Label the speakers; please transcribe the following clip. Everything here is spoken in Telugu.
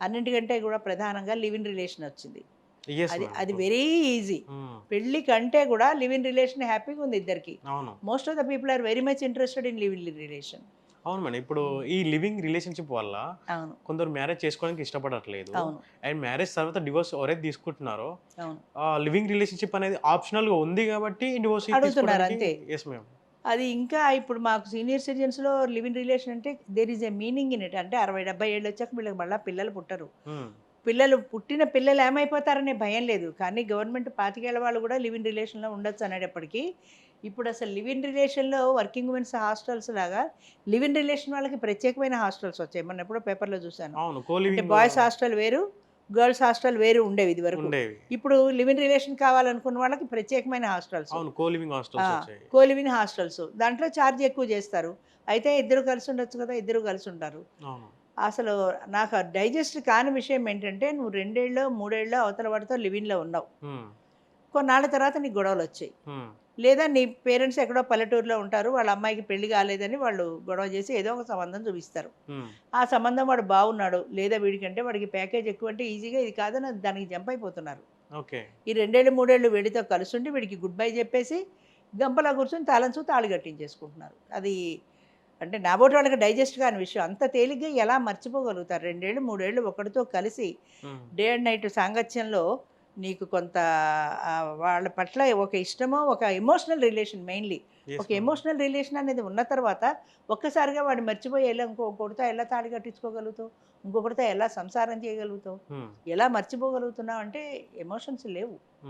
Speaker 1: అన్నింటికంటే కూడా ప్రధానంగా లివ్ ఇన్ రిలేషన్ వచ్చింది. అది. అది వెరీ ఈజీ
Speaker 2: మ్మ్.
Speaker 1: పెళ్ళి కంటే కూడా లివ్ ఇన్ రిలేషన్ హ్యాపీగా ఉంది ఇద్దరికి.
Speaker 2: అవును.
Speaker 1: Most of the people are very much interested in live in relation.
Speaker 2: అవును మేడం. ఇప్పుడు ఈ లివింగ్ రిలేషన్షిప్ వల్ల కొందరు మ్యారేజ్ చేసుకోవడానికి ఇష్టపడట్లేదు. అండ్ మ్యారేజ్ తర్వాత డివోర్స్ ఎవరైతే తీసుకుంటున్నారో లివింగ్ రిలేషన్షిప్ అనేది ఆప్షనల్గా ఉంది కాబట్టి డివోర్స్
Speaker 1: అంతే.
Speaker 2: ఎస్ మ్యామ్
Speaker 1: అది ఇంకా ఇప్పుడు మాకు సీనియర్ సిటిజన్స్లో లివ్ ఇన్ రిలేషన్ అంటే there is a meaning in it. అంటే అరవై డెబ్బై ఏళ్ళు వచ్చాక వీళ్ళకి మళ్ళీ పిల్లలు పుట్టరు. పిల్లలు పుట్టిన పిల్లలు ఏమైపోతారనే భయం లేదు. కానీ గవర్నమెంట్ పాతికేళ్ళ వాళ్ళు కూడా లివ్ ఇన్ రిలేషన్లో ఉండొచ్చు అనేటప్పటికీ ఇప్పుడు అసలు లివ్ ఇన్ రిలేషన్లో వర్కింగ్ ఉమెన్స్ హాస్టల్స్ లాగా లివ్ ఇన్ రిలేషన్ వాళ్ళకి ప్రత్యేకమైన హాస్టల్స్ వచ్చాయి. మొన్న ఎప్పుడో పేపర్లో చూశాను. బాయ్స్ హాస్టల్ వేరు గర్ల్స్ హాస్టల్ వేరు ఉండేవి ఇది వరకు. ఇప్పుడు లివ్ ఇన్ రిలేషన్ కావాలనుకున్న వాళ్ళకి ప్రత్యేకమైన హాస్టల్స్.
Speaker 2: కోలివింగ్ హాస్టల్స్
Speaker 1: దాంట్లో ఛార్జ్ ఎక్కువ చేస్తారు. అయితే ఇద్దరు కలిసి ఉండొచ్చు కదా ఇద్దరు కలిసి ఉంటారు. అసలు నాకు డైజెస్ట్ కాని విషయం ఏంటంటే నువ్వు రెండేళ్ళు మూడేళ్ళు అవతల వాడితో లివిన్లో ఉన్నావు. కొన్నాళ్ళ తర్వాత నీకు గొడవలు వచ్చాయి. లేదా నీ పేరెంట్స్ ఎక్కడో పల్లెటూరులో ఉంటారు వాళ్ళ అమ్మాయికి పెళ్ళి కాలేదని వాళ్ళు గొడవ చేసి ఏదో ఒక సంబంధం చూపిస్తారు. ఆ సంబంధం వాడు బాగున్నాడు లేదా వీడికంటే వాడికి ప్యాకేజ్ ఎక్కువ అంటే ఈజీగా ఇది కాదని దానికి జంప్ అయిపోతున్నారు. ఈ రెండేళ్ళు మూడేళ్ళు వీడితో కలుసుండి వీడికి గుడ్ బై చెప్పేసి గంపలా కూర్చొని తాళంచు తాళి కట్టించేసుకుంటున్నారు. అది అంటే నాబోటి వాళ్ళకి డైజెస్ట్ కాని విషయం. అంత తేలిగ్గా ఎలా మర్చిపోగలుగుతారు? రెండేళ్ళు మూడేళ్ళు ఒకటితో కలిసి. డే అండ్ నైట్ సాంగత్యంలో నీకు కొంత వాళ్ళ పట్ల ఒక ఇష్టమో ఒక ఎమోషనల్ రిలేషన్ మెయిన్లీ ఒక. ఎమోషనల్ రిలేషన్ అనేది ఉన్న తర్వాత ఒక్కసారిగా వాడిని మర్చిపోయి ఎలా ఇంకొకటితో ఎలా తాళి కట్టించుకోగలుగుతావు? ఇంకొకటితో ఎలా సంసారం చేయగలుగుతావు?
Speaker 2: మ్మ్.
Speaker 1: ఎలా మర్చిపోగలుగుతున్నావు? అంటే ఎమోషన్స్ లేవు.